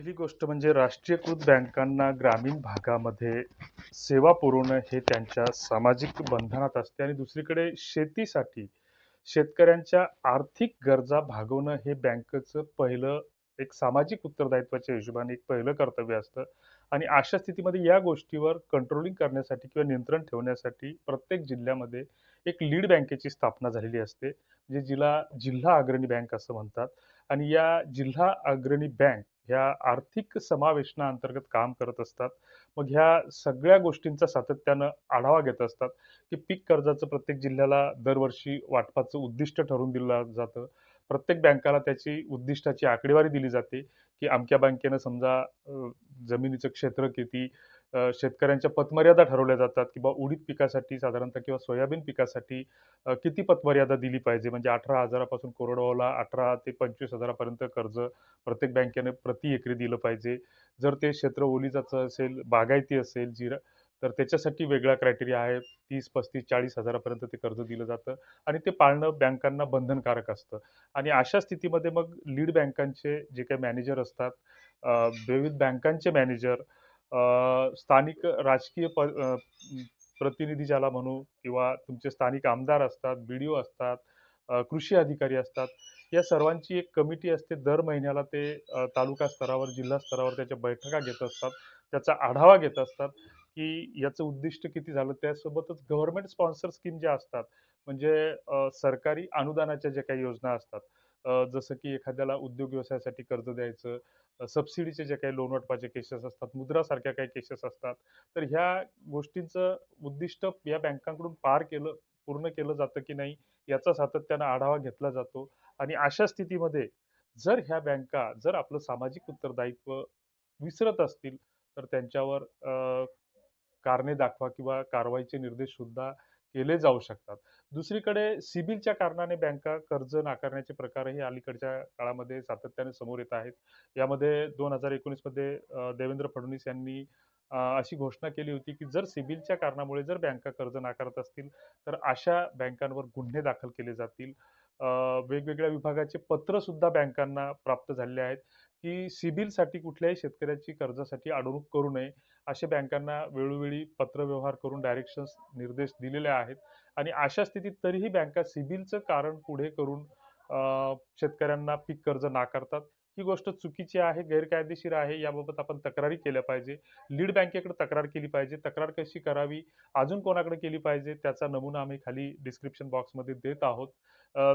पहिली गोष्ट म्हणजे राष्ट्रीयकृत बँकांना ग्रामीण भागामध्ये सेवा पुरवणं हे त्यांच्या सामाजिक बंधनात असते आणि दुसरीकडे शेतीसाठी शेतकऱ्यांच्या आर्थिक गरजा भागवणं हे बँकेचं पहिलं एक सामाजिक उत्तरदायित्वाच्या हिशोबाने एक पहिलं कर्तव्य असतं. आणि अशा स्थितीमध्ये या गोष्टीवर कंट्रोलिंग करण्यासाठी किंवा नियंत्रण ठेवण्यासाठी प्रत्येक जिल्ह्यामध्ये एक लीड बँकेची स्थापना झालेली असते. म्हणजे जिला जिल्हा अग्रणी बँक असं म्हणतात. आणि या जिल्हा अग्रणी बँक ह्या आर्थिक समावेशनाअंतर्गत काम करत असतात. मग ह्या सगळ्या गोष्टींचा सातत्यानं आढावा घेत असतात की पीक कर्जाचं प्रत्येक जिल्ह्याला दरवर्षी वाटपाचं उद्दिष्ट ठरवून दिलं जातं. प्रत्येक बँकाला त्याची उद्दिष्टाची आकडेवारी दिली जाते की अमक्या बँकेनं समजा जमिनीचं क्षेत्र किती शेतकऱ्यांच्या पतमर्यादा ठरवल्या जातात किंवा उडीद पिकासाठी साधारणतः किंवा सोयाबीन पिकासाठी किती पतमर्यादा दिली पाहिजे? म्हणजे अठरा हजारापासून कोरडवाहूला अठरा ते पंचवीस हजारापर्यंत कर्ज प्रत्येक बँकेने प्रति एकरी दिलं पाहिजे. जर ते क्षेत्र ओलिताचं असेल बागायती असेल जिरा तर त्याच्यासाठी वेगळा क्रायटेरिया आहे. तीस पस्तीस चाळीस हजारापर्यंत ते कर्ज दिलं जातं आणि ते पाळणं बँकांना बंधनकारक असतं. आणि अशा स्थितीमध्ये मग लीड बँकांचे जे काही मॅनेजर असतात विविध बँकांचे मॅनेजर स्थानिक राजकीय प प्रतिनिधी ज्याला म्हणू किंवा तुमचे स्थानिक आमदार असतात बी डी ओ असतात कृषी अधिकारी असतात या सर्वांची एक कमिटी असते. दर महिन्याला ते तालुका स्तरावर जिल्हा स्तरावर त्याच्या बैठका घेत असतात. त्याचा आढावा घेत असतात की याचं उद्दिष्ट किती झालं. त्यासोबतच गव्हर्नमेंट स्पॉन्सर स्कीम ज्या असतात म्हणजे सरकारी अनुदानाच्या ज्या काही योजना असतात जसं की एखाद्याला उद्योग व्यवसायासाठी कर्ज द्यायचं सबसिडीचे जे काही लोन वाटपाचे केसेस असतात मुद्रासारख्या काही केसेस असतात तर ह्या गोष्टींचं उद्दिष्ट या बँकांकडून पार केलं पूर्ण केलं जातं की नाही याचा सातत्यानं आढावा घेतला जातो. आणि अशा स्थितीमध्ये जर ह्या बँका जर आपलं सामाजिक उत्तरदायित्व विसरत असतील तर त्यांच्यावर कारणे दाखवा किंवा कारवाईचे निर्देश सुद्धा केले जाऊ शकतात. दुसरीकडे सिबिलच्या कारणाने बँका कर्ज नाकारण्याचे प्रकारही अलीकडच्या काळामध्ये सातत्याने समोर येत आहेत. यामध्ये दोन हजार एकोणीसमध्ये देवेंद्र फडणवीस यांनी अशी घोषणा केली होती की जर सिबिलच्या कारणामुळे जर बँका कर्ज नाकारत असतील तर अशा बँकांवर गुन्हे दाखल केले जातील. वेगवेगळ्या विभागाचे पत्र सुद्धा बँकांना प्राप्त झालेले आहेत. की सिबिलसाठी कुठल्याही शेतकऱ्याची कर्जासाठी अडवणूक करू नये असे बँकांना वेळोवेळी पत्रव्यवहार करून डायरेक्शन्स निर्देश दिलेले आहेत. आणि अशा स्थितीत तरीही बँका सिबिलचं कारण पुढे करून शेतकऱ्यांना पीक कर्ज नाकारतात. ही गोष्ट चुकीची आहे गैरकायदेशीर आहे याबाबत आपण तक्रारी केल्या पाहिजे. लीड बँकेकडे तक्रार केली पाहिजे. तक्रार कशी करावी अजून कोणाकडे केली पाहिजे त्याचा नमुना आम्ही खाली डिस्क्रिप्शन बॉक्समध्ये देत आहोत.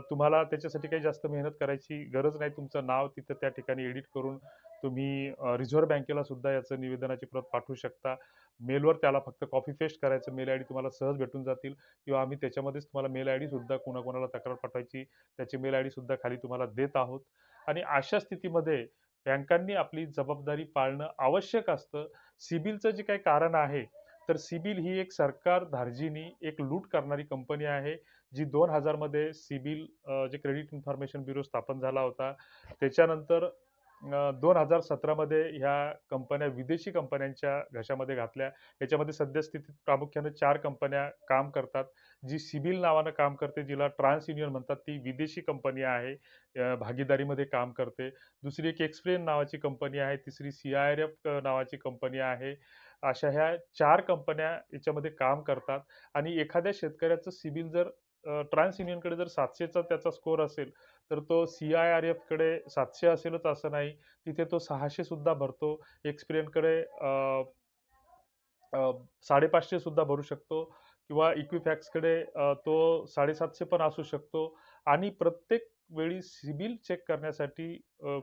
तुम्हाला त्याच्यासाठी काही जास्त मेहनत करायची गरज नाही. तुमचं नाव तिथं त्या ठिकाणी एडिट करून तुम्ही रिझर्व्ह बँकेला सुद्धा याचं निवेदनाची प्रत पाठवू शकता. मेलवर त्याला फक्त कॉपी पेस्ट करायचं. मेल आय डी तुम्हाला सहज भेटून जातील किंवा आम्ही त्याच्यामध्येच तुम्हाला मेल आय डी सुद्धा कोणाकोणाला तक्रार पाठवायची त्याची मेल आय डी सुद्धा खाली तुम्हाला देत आहोत. आणि अशा स्थितीमध्ये बँकांनी आपली जबाबदारी पाळणं आवश्यक असतं. सिबिलचं जे काही कारण आहे तर सिबिल ही एक सरकार धार्जिनी एक लूट करणारी कंपनी आहे. जी दोन हजारमध्ये सिबिल जे क्रेडिट इन्फॉर्मेशन ब्युरो स्थापन झाला होता त्याच्यानंतर दोन हजार सतरामध्ये ह्या कंपन्या विदेशी कंपन्यांच्या घशामध्ये घातल्या. याच्यामध्ये सद्यस्थितीत प्रामुख्याने चार कंपन्या काम करतात. जी सिबिल नावानं काम करते जिला ट्रान्स युनियन म्हणतात ती विदेशी कंपनी आहे भागीदारीमध्ये काम करते. दुसरी एक एक्सप्लेन नावाची कंपनी आहे तिसरी सी आय आर एफ नावाची कंपनी आहे. अशा ह्या चार कंपन्या याच्यामध्ये काम करतात. आणि एखाद्या शेतकऱ्याचं सिबिल जर ट्रान्स युनियनकडे जर सातशेचा त्याचा स्कोर असेल तर तो सी आय आर एफकडे सातशे असेलच असं नाही. तिथे तो सहाशे सुद्धा भरतो. एक्सपिरियनकडे साडेपाचशे सुद्धा भरू शकतो किंवा इक्विफॅक्सकडे तो साडेसातशे पण असू शकतो. आणि प्रत्येक वेळी सिबिल चेक करण्यासाठी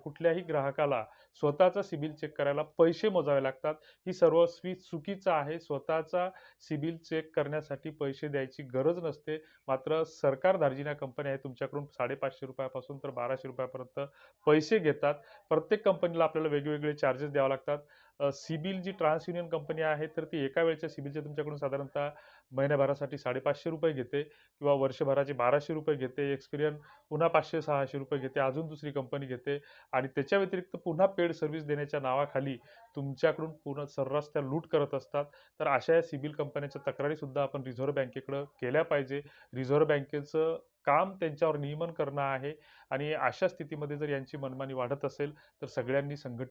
कुठल्याही ग्राहकाला स्वतःचा सिबिल चेक करायला पैसे मोजावे लागतात. ही सर्वस्वी चुकीचं आहे. स्वतःचा सिबिल चेक करण्यासाठी पैसे द्यायची गरज नसते. मात्र सरकार दार्जिना कंपन्या आहे तुमच्याकडून साडेपाचशे रुपयापासून तर बाराशे रुपयापर्यंत पैसे घेतात. प्रत्येक कंपनीला आपल्याला वेगवेगळे चार्जेस द्यावे लागतात. सिबिल जी ट्रान्स युनियन कंपनी आहे तर ती एका वेळच्या सिबिलच्या तुमच्याकडून साधारणतः महिन्याभरासाठी साडेपाचशे रुपये घेते किंवा वर्षभराचे बाराशे रुपये घेते एक्सपिरियन पुन्हा पाचशे सहाशे रुपये घेते अजून दुसरी कंपनी घेते आणि त्याच्या व्यतिरिक्त पुन्हा पेड सर्व्हिस देण्याच्या नावाखाली तुमच्याकडून पूर्ण सर्रास त्या लूट करत असतात. तर अशा या सिबिल कंपन्यांच्या तक्रारीसुद्धा आपण रिझर्व्ह बँकेकडं केल्या पाहिजे. रिझर्व्ह बँकेचं काम त्यांच्यावर नियमन करणं आहे आणि अशा स्थितीमध्ये जर यांची मनमानी वाढत असेल तर सगळ्यांनी संघट